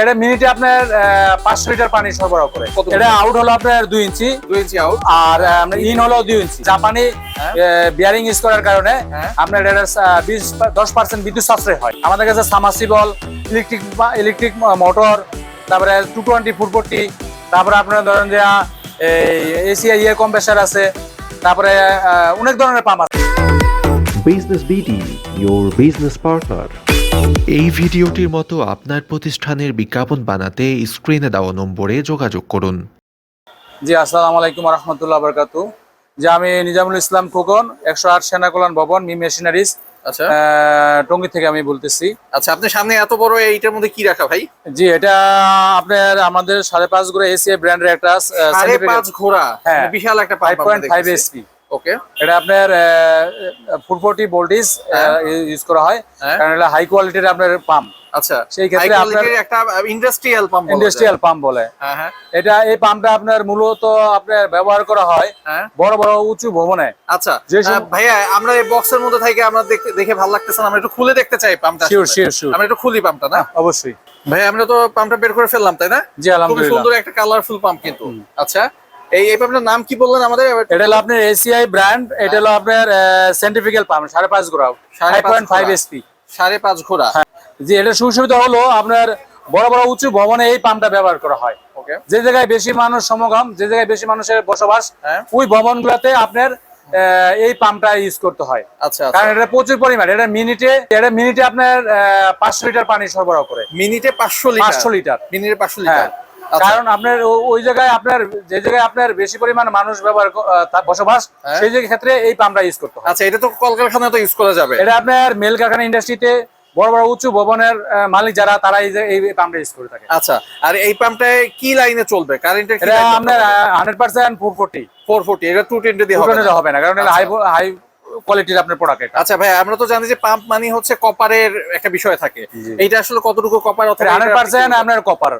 এটা মিনিটে আপনার পাঁচশো লিটার পানি সরবরাহ করে। এটা আউট হলো আপনার দুই ইঞ্চি। দুই ইঞ্চি আউট আর ইন হলো দুই ইঞ্চি। জাপানি হ্যাঁ। বিয়ারিং ইউজ করার কারণে হ্যাঁ। আপনার এটা বিশ দশ পার্সেন্ট বিদ্যুৎ সাশ্রয় হয়। আমাদের কাছে সামাসিবল ইলেকট্রিক ইলেকট্রিক মোটর তারপরে টু টোয়েন্টি ফুট ফোরটি তারপরে আপনার ধরেন যে এসিআই ইয়ে কম্প্রেসার আছে তারপরে অনেক ধরনের পাম্প আছে। Business BD your business partner এই ভিডিওটির মতো আপনার প্রতিষ্ঠানের বিজ্ঞাপন বানাতে স্ক্রিনে দেওয়া নম্বরে যোগাযোগ করুন। জি আসসালামু আলাইকুম রহমতুল্লাহ বরকাতু যে আমি নিজামুল ইসলাম খোকন একশো আট সেনা কল্যাণ ভবন মি মেশিনারিজ আচ্ছা। টঙ্গি থেকে আমি বলতেছি। আচ্ছা আপনার সামনে এত বড় এইটার মধ্যে কি রাখা ভাই? জি এটা আপনার আমাদের সাড়ে পাঁচ ঘোড়া এসিআই ব্র্যান্ডের একটা সাড়ে পাঁচ ঘোড়া। হ্যাঁ। মানে বিশাল একটা five point five S P okay আপনার ভোল্টেজ হ্যাঁ। ইউজ করা হয়। হ্যাঁ। কারণ এটা হাই কোয়ালিটির আপনার পাম্প আচ্ছা। সেই ক্ষেত্রে আপনার- একটা ইন্ডাস্ট্রিয়াল পাম্প ইন্ডাস্ট্রিয়াল পাম্প বলে। হ্যাঁ হ্যাঁ। এটা এই পাম্পটা আপনার মূলত আপনার ব্যবহার করা হয় বড় বড় উঁচু ভবনে। আচ্ছা। ভাইয়া আমরা এই বক্সের মধ্যে থেকে আমরা দেখে ভালো লাগতেছে না। আমরা একটু খুলে দেখতে চাই পাম্পটা শিওর শিওর শিওর আমরা একটু খুলি পাম্পটা না? অবশ্যই। ভাই আমরা তো পাম্পটা বের করে ফেললাম তাই না? জি আলহামদুলিল্লাহ। সুন্দর একটা কালারফুল পাম্প কিন্তু। আচ্ছা। এই পাম্পটার নাম কি বললেন আমাদের? এটা হলো আপনার এসিআই ব্র্যান্ড এটা হলো আপনার সেন্টিফিক্যাল পাম্প সাড়ে পাঁচ সাড়ে ফাইভ পয়েন্ট ফাইভ ঘোড়া। এসপি সাড়ে পাঁচ ঘোড়া। যে এটা সুবিধা হলো আপনার বড় বড় উঁচু ভবনে এই পাম্পটা ব্যবহার করা হয়। যে জায়গায় বেশি মানুষ সমাগম যে জায়গায় বেশি মানুষের বসবাস হ্যাঁ। ওই ভবনগুলোতে আপনার এই পাম্পটা ইউজ করতে হয়। আচ্ছা আচ্ছা। কারণ এটা প্রচুর পরিমাণ এটা মিনিটে এটা মিনিটে আপনার পাঁচশো লিটার পানি সরবরাহ করে। মিনিটে পাঁচশো লিটার পাঁচশো লিটার মিনিটে পাঁচশো হ্যাঁ। লিটার কারণ আপনার ওই জায়গায় আপনার যে জায়গায় আপনার বেশি পরিমাণ মানুষ ব্যবহার বসবাস হ্যাঁ। সেই ক্ষেত্রে এই পাম্পটা ইউজ করতে আচ্ছা এটা তো কলকারখানায় তো ইউজ করা যাবে। এটা আপনার মেল কারখানা ইন্ডাস্ট্রিতে বড় বড় উঁচু ভবনের মালিক যারা তারা এই যে- এই পাম্পটা ইউজ করে থাকে। আচ্ছা আর এই পাম্পটায় কি লাইনে চলবে? কারেন্টের এটা আপনার hundred percent four forty four forty এটা টু টোয়েন্টি দিয়ে হবে না। কারণ এটা হাই আচ্ছা। হাই কোয়ালিটির আপনার প্রোডাক্ট এটা। আচ্ছা ভাই আমরা তো জানি যে পাম্প মানে হচ্ছে কপারের একটা বিষয় থাকে। জি। এইটা আসলে কতটুকু কপার অথবা হান্ড্রেড পার্সেন্ট আপনার কপার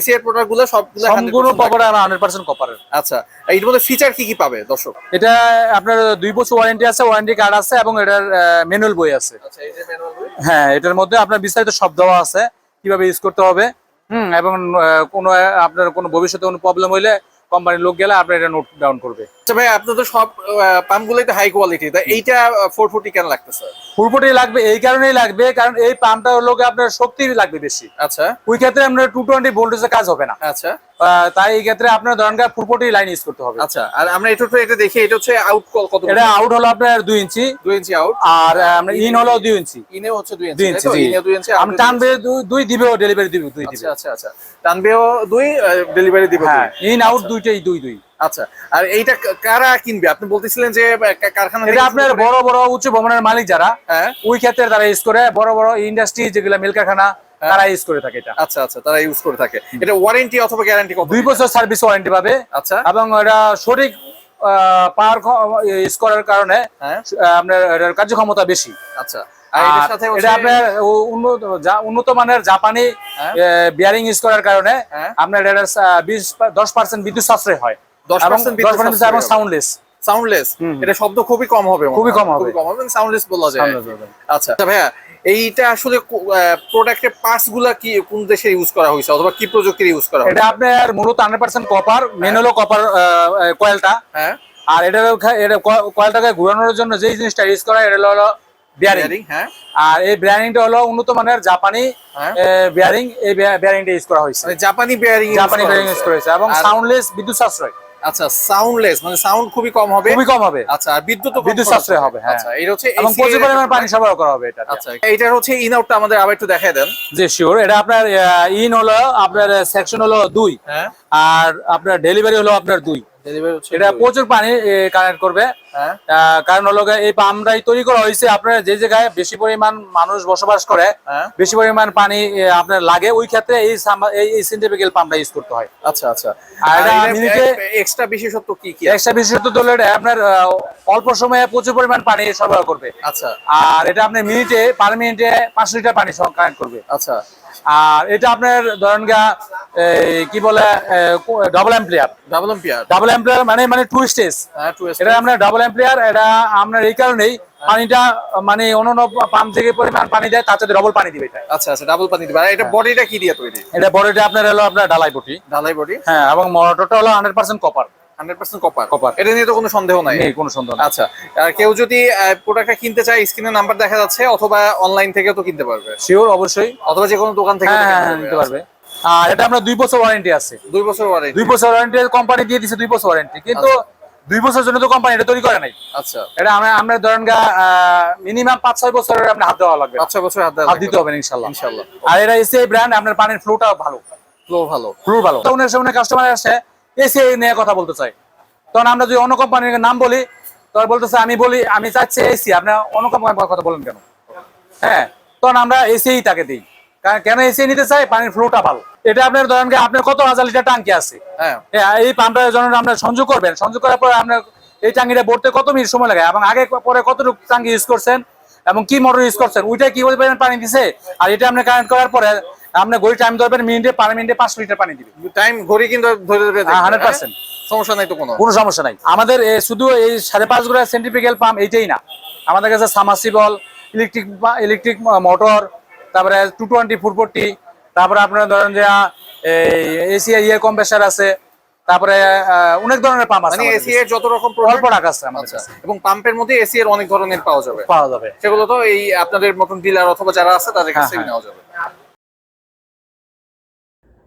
এসিআর প্রোডাক্টগুলো সবগুলো 100% সম্পূর্ণ। কপার হান্ড্রেড পার্সেন্ট কপারের আচ্ছা এর মধ্যে ফিচার কি কি পাবে দর্শক? এটা আপনার দুই বছর ওয়ারেন্টি আছে ওয়ারেন্টি কার্ড আছে এবং এটার ম্যানুয়াল বই আছে। আচ্ছা এই যে ম্যানুয়াল হ্যাঁ এটার মধ্যে আপনার বিস্তারিত সব দেওয়া আছে কীভাবে ইউজ করতে হবে। হুম এবং কোনো আপনার কোনো ভবিষ্যতে কোনো প্রবলেম হইলে কোম্পানির লোক গেলে আপনার এটা নোট ডাউন করবে। আচ্ছা ভাই আপনার তো সব হাই কোয়ালিটি তা এইটা ফোর ফোর্টি কেন লাগতেছে? ফুলফুটি লাগবে এই কারণেই লাগবে কারণ এই পাম্পটা হলো আপনার শক্তি লাগবে বেশি। আচ্ছা। ওই ক্ষেত্রে আপনার টু টোয়েন্টি ভোল্টেজে কাজ হবে না। আচ্ছা। তাই এই ক্ষেত্রে আপনার ধরেন ফুলফুটি লাইন ইউজ করতে হবে। আচ্ছা আর আমরা এটা দেখি এটা হচ্ছে আউট কত এটা আউট হলো আপনার দুই ইঞ্চি। দুই ইঞ্চি আউট আর আপনার ইন হলো দুই ইঞ্চি। ইনে হচ্ছে দুই ইঞ্চি দুই ইঞ্চি ইনে দুই ইঞ্চি আমি টানবে দুই- দিবেও ডেলিভারি দিবে দুই দিবে আচ্ছা আচ্ছা আচ্ছা। টানবেও দুই ডেলিভারি দিবে হ্যাঁ ইন আউট দুইটাই দুই দুই। আচ্ছা আর এইটা কারা কিনবে? আপনি বলতেছিলেন যে কারখানা এটা আপনার বড় বড় উচ্চ ভবনের মালিক যারা হ্যাঁ। ওই ক্ষেত্রে তারা ইউজ করে বড় বড় ইন্ডাস্ট্রি যেগুলো মিল কারখানা তারা ইউজ করে থাকে এটা। আচ্ছা আচ্ছা তারা ইউজ করে থাকে। এটা ওয়ারেন্টি অথবা গ্যারান্টি কত? দুই বছর সার্ভিস ওয়ারেন্টি পাবে। আচ্ছা। এবং এটা সঠিক পাওয়ার ইউজ করার কারণে হ্যাঁ। আপনার কার্যক্ষমতা বেশি। আচ্ছা। এটা আপনার উন্নত যা- উন্নত মানের জাপানি হ্যাঁ। বিয়ারিং ইউজ করার কারণে হ্যাঁ। আপনার দশ পার্সেন্ট বিদ্যুৎ সাশ্রয় হয়। 10% এবং সাউন্ডলেস সাউন্ডলেস এটা শব্দ খুবই কম হবে খুবই কম হবে। কম হবে সাউন্ডলেস বলা যায়। আচ্ছা ভাইয়া এইটা আসলে প্রোডাক্টের পার্টসগুলা কি কোন দেশে ইউজ করা হয়েছে অথবা কি প্রযুক্তির ইউজ করা এটা আপনার মূলত হান্ড্রেড পার্সেন্ট কপার মেন হলো কপার কয়েলটা হ্যাঁ। আর এটা এটা কয়েলটাকে ঘুরানোর জন্য যেই জিনিসটা ইউজ করা এটা হলো বিয়ারিং হ্যাঁ। আর এই বিয়ারিংটা হলো উন্নত মানের জাপানি হ্যাঁ। বিয়ারিং এই বিয়ারিংটা ইউজ করা হয়েছে। মানে জাপানি বেয়ারিং জাপানি বিয়ারিং ইউজ করেছে এবং সাউন্ডলেস বিদ্যুৎ সাশ্রয়। আচ্ছা সাউন্ডলেস মানে সাউন্ড খুবই কম হবে। খুবই কম হবে। আচ্ছা আর বিদ্যুৎ বিদ্যুৎ সাশ্রয় হবে, হ্যাঁ। আচ্ছা এটা হচ্ছে এবং প্রচুর পরিমাণে পানি সরবরাহ করা হবে এটা আচ্ছা এটার হচ্ছে ইন আউটটা আমাদের আবার একটু দেখায় দেন। জি শিওর এটা আপনার ইন হলো আপনার সেকশন হলো দুই। হ্যাঁ। আর আপনার ডেলিভারি হলো আপনার দুই। এটা প্রচুর পানি কানেক্ট করবে। হ্যাঁ। কারণ হলো এই পাম্পটাই তৈরি করা হয়েছে আপনার যে জায়গায় বেশি পরিমাণ মানুষ বসবাস করে হ্যাঁ। বেশি পরিমাণ পানি আপনার লাগে ওই ক্ষেত্রে এই এই- এই সেন্টিফিক্যাল পাম্পটা ইউজ করতে হয়। আচ্ছা আচ্ছা। আর এটা এক্সট্রা বিশেষত্ব কি কি? এক্সট্রা বিশেষত হলো এটা আপনার অল্প সময়ে প্রচুর পরিমাণ পানি সরবরাহ করবে। আচ্ছা। আর এটা আপনার মিনিটে পার মিনিটে পাঁচশো লিটার পানি কানেক্ট করবে। আচ্ছা। আর এটা আপনার ধরেন গা কি বলে double ampere double ampere double ampere মানে মানে টু স্টেজ হ্যাঁ এটা আপনার ডাবল এমপ্লিয়ার এটা আপনার এই কারণেই পানিটা মানে অন্য পাম্প থেকে পরিমাণ পানি দেয় তার সাথে ডবল পানি দিবে এটা। আচ্ছা আচ্ছা ডাবল পানি দিবে। আর এটা বডিটা কি দিয়ে তৈরি? এটা বডিটা আপনার হলো আপনার ডালাই বটি। ঢালাই বডি হ্যাঁ এবং মোটরটা হলো hundred percent copper hundred percent copper Copper। এটা নিয়ে তো কোনো সন্দেহ নাই। নেই কোনো সন্দেহ আচ্ছা আর কেউ যদি প্রোডাক্টটা কিনতে চায় স্ক্রিনে নাম্বার দেখা যাচ্ছে অথবা অনলাইন থেকেও তো কিনতে পারবে। শিওর অবশ্যই। অথবা যে কোনো দোকান থেকে নিতে পারবে। আর এটা আমরা দুই বছর ওয়ারেন্টি আছে। দুই বছর ওয়ারেন্টি দুই বছর ওয়ারেন্টি কোম্পানি দিয়ে দিছে দুই বছর ওয়ারেন্টি কিন্তু দুই বছর জন্য তো কোম্পানি এটা তৈরি করে নাই। আচ্ছা। এটা আমরা আমরা ধরেন মিনিমাম পাঁচ ছয় বছরের আপনার হাত দেওয়া লাগবে। পাঁচ ছয় বছর হাত দেওয়া হাত দিতে হবে না ইনশাল্লাহ ইনশাল্লাহ আর এটা এসিআই ব্র্যান্ড আপনার পানির ফ্লোটা ভালো। ফ্লো ভালো। ফ্লো ভালো। কাস্টমার আসে এসিআই নিয়ে কথা বলতে চাই। তখন আমরা যদি অন্য কোম্পানির নাম বলি তখন বলতেছে আমি বলি আমি চাচ্ছি এসি আপনি অন্য কোম্পানির কথা বলেন কেন? হ্যাঁ তখন আমরা এসিআই তাকে দিই। কারণ কেন এসিআই নিতে চাই? পানির ফ্লোটা ভালো। এটা আপনার ধরেন আপনার কত হাজার লিটার টাঙ্কি আছে? হ্যাঁ। হ্যাঁ, এই পাম্পটা যখন আপনার সংযোগ করবেন সংযোগ করার পরে আপনার এই টাঙ্গিটা ভরতে কত মিনিট সময় লাগে? এবং আগে পরে কতটুকু টাঙ্গি ইউজ করছেন? এবং কি মোটর ইউজ করছেন? ওইটা কি পরিমাণ পানি দিছে? আর এটা আপনি কারেন্ট করার পরে আপনি গড়ি টাইম ধরবেন মিনিটে পার মিনিটে পাঁচশো লিটার পানি দিবে টাইম ঘড়ি কিন্তু ধরে ধরে হান্ড্রেড হ্যাঁ? পার্সেন্ট সমস্যা নাই তো কোনো। কোনো সমস্যা নাই। আমাদের শুধু এই সাড়ে পাঁচ গোড়া সেন্ট্রিফিক্যাল পাম্প এইটাই না। আমাদের কাছে সামাসিবল ইলেকট্রিক ইলেকট্রিক মোটর তারপরে টু টোয়েন্টি ফোর ফোরটি তারপরে আপনার ধরেন যে এসি ইয়ে কম্প্রেসার আছে তারপরে অনেক ধরনের পাম্প আছে মানে এসি এর যত রকম প্রোডাক্ট টাকা আছে আমাদের আচ্ছা কাছে। এবং পাম্পের মধ্যে এসি এর অনেক ধরনের পাওয়া যাবে। পাওয়া যাবে। সেগুলো তো এই আপনাদের মতন ডিলার অথবা যারা আছে তাদের কাছ হ্যাঁ, হ্যাঁ। নেওয়া যাবে।